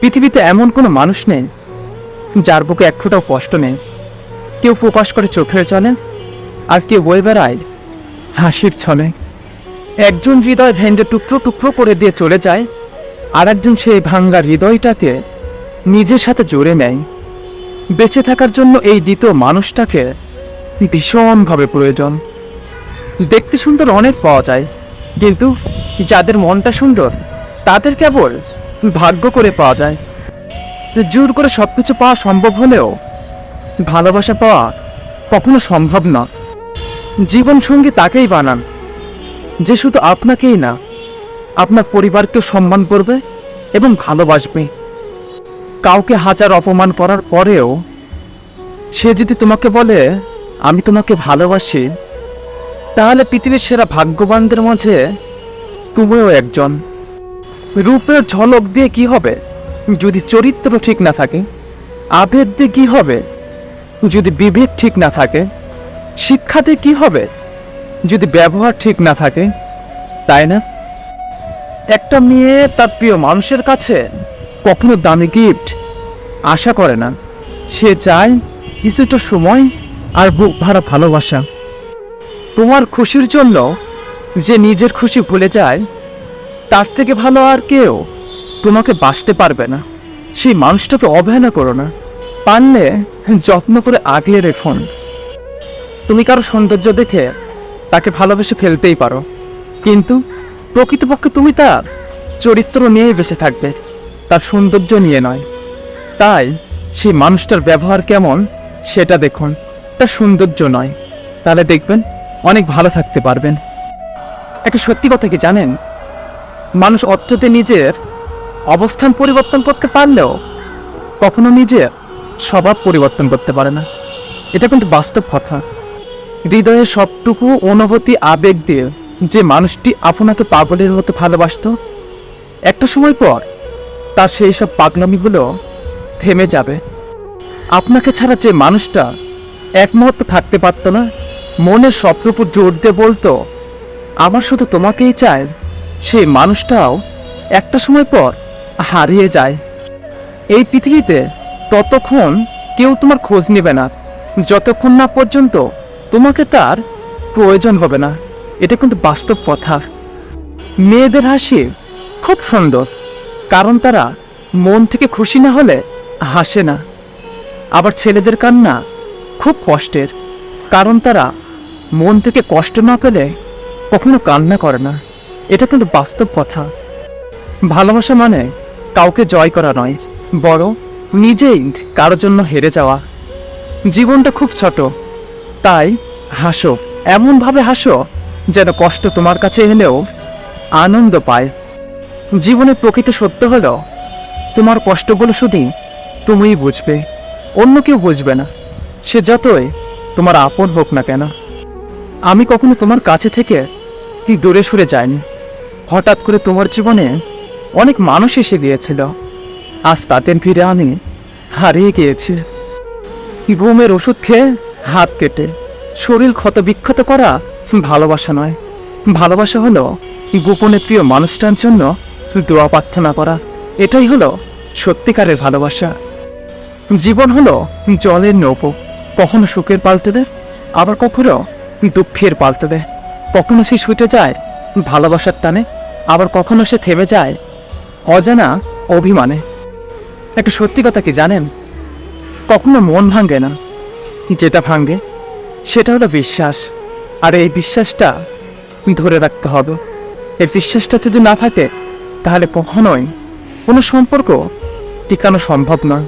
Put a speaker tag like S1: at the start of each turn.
S1: পৃথিবীতে এমন কোনো মানুষ নেই যার বুকে এক ফোঁটাও কষ্ট নেই। কেউ প্রকাশ করে চোখের চলে আর কেউ বয়ে বেড়ায় হাসির ছলে। একজন হৃদয় ভেঙে টুকরো টুকরো করে দিয়ে চলে যায়, আর একজন সেই ভাঙ্গা হৃদয়টাকে নিজের সাথে জুড়ে নেয়। বেঁচে থাকার জন্য এই দ্বিতীয় মানুষটাকে ভীষণভাবে প্রয়োজন। দেখতে সুন্দর অনেক পাওয়া যায়, কিন্তু যাদের মনটা সুন্দর, তাদের কেবল ভাগ্য করে পাওয়া যায়। জোর করে সব কিছু পাওয়া সম্ভব হলেও ভালোবাসা পাওয়া কখনো সম্ভব না। জীবন সঙ্গী তাকেই বানান। যে শুধু আপনাকেই না, আপনার পরিবারকেও সম্মান করবে এবং ভালোবাসবে। কাউকে হাজার অপমান করার পরেও সে যদি তোমাকে বলে, আমি তোমাকে ভালোবাসি, তাহলে পৃথিবীর সেরা ভাগ্যবানদের মাঝে তুমিও একজন। রূপের ঝলক দিয়ে কি হবে? যদি চরিত্র ঠিক না থাকে আবেগ দিয়ে কি হবে? যদি বিভেদ ঠিক না থাকে শিক্ষাতে কি হবে? যদি ব্যবহার ঠিক না থাকে, তাই না? একটা মেয়ে তার প্রিয় মানুষের কাছে কখনো দামি গিফট আশা করে না। সে চায় কিছুটা সময় আর বুক ভরা ভালোবাসা। তোমার খুশির জন্য যে নিজের খুশি ভুলে যায় তার থেকে ভালো আর কেউ তোমাকে বাঁচতে পারবে না। সেই মানুষটাকে অবহেলা করো না। পারলে যত্ন করে আগলে রেখুন তুমি কারও সৌন্দর্য দেখে তাকে ভালোবেসে ফেলতেই পারো। কিন্তু প্রকৃতপক্ষে তুমি তার চরিত্র নিয়েই বেঁচে থাকবে। তার সৌন্দর্য নিয়ে নয়। তাই সেই মানুষটার ব্যবহার কেমন সেটা দেখুন। তার সৌন্দর্য নয়। তাহলে দেখবেন অনেক ভালো থাকতে পারবেন। একটা সত্যি কথা কি জানেন? মানুষ অর্থতে নিজের অবস্থান পরিবর্তন করতে পারলেও কখনো নিজের স্বভাব পরিবর্তন করতে পারে না। এটা কিন্তু বাস্তব কথা। হৃদয়ে সবটুকু অনুভূতি, আবেগ দিয়ে যে মানুষটি আপনাকে পাগলের মতো ভালোবাসত, একটা সময় পর তার সেই সব পাগলামিগুলো থেমে যাবে। আপনাকে ছাড়া যে মানুষটা এক মুহূর্ত থাকতে পারত না, মনের স্বপ্নের উপর জোর দিয়ে বলতো, আমার শুধু তোমাকেই চায় সেই মানুষটাও একটা সময় পর হারিয়ে যায়। এই পৃথিবীতে ততক্ষণ কেউ তোমার খোঁজ নেবে না। যতক্ষণ না পর্যন্ত তোমাকে তার প্রয়োজন হবে না। এটা কিন্তু বাস্তব কথা। মেয়েদের হাসি খুব সুন্দর, কারণ তারা মন থেকে খুশি না হলে হাসে না। আবার ছেলেদের কান্না খুব কষ্টের, কারণ তারা মন থেকে কষ্ট না পেলে কখনো কান্না করে না। এটা কিন্তু বাস্তব কথা। ভালোবাসা মানে কাউকে জয় করা নয় বড় নিজেই কারোর জন্য হেরে যাওয়া। জীবনটা খুব ছোট, তাই হাসো, এমনভাবে হাসো যেন কষ্ট তোমার কাছে এলেও আনন্দ পায়। জীবনের প্রকৃত সত্য হলো তোমার কষ্টগুলো শুধু তুমিই বুঝবে, অন্য কেউ বুঝবে না। সে যতই তোমার আপন হোক না কেন। আমি কখনো তোমার কাছে থেকে কি দূরে সরে যাইনি। হঠাৎ করে তোমার জীবনে অনেক মানুষ এসে গিয়েছিল। আজ তাদের ফিরে আমি হারিয়ে গিয়েছি। ঘুমের ওষুধ খেয়ে হাত কেটে শরীর ক্ষত বিক্ষত করা ভালোবাসা নয়। ভালোবাসা হলো গোপনে প্রিয় মানুষটার জন্য দোয়া প্রার্থনা করা। এটাই হলো সত্যিকারের ভালোবাসা। জীবন হলো জলের নৌকো। কখনো সুখের পাল্টে দেয় আবার কখনো দুঃখের পাল্টে দেয় কখনো সে ছুটে যায় ভালোবাসার টানে আবার কখনো সে থেমে যায়? অজানা অভিমানে। একটা সত্যি কথা কি জানেন? কখনো মন ভাঙে না। যেটা ভাঙে, সেটা হলো বিশ্বাস। আর এই বিশ্বাসটা ধরে রাখতে হবে। এই বিশ্বাসটা যদি না থাকে, তাহলে কখনোই কোনো সম্পর্ক টিকানো সম্ভব নয়।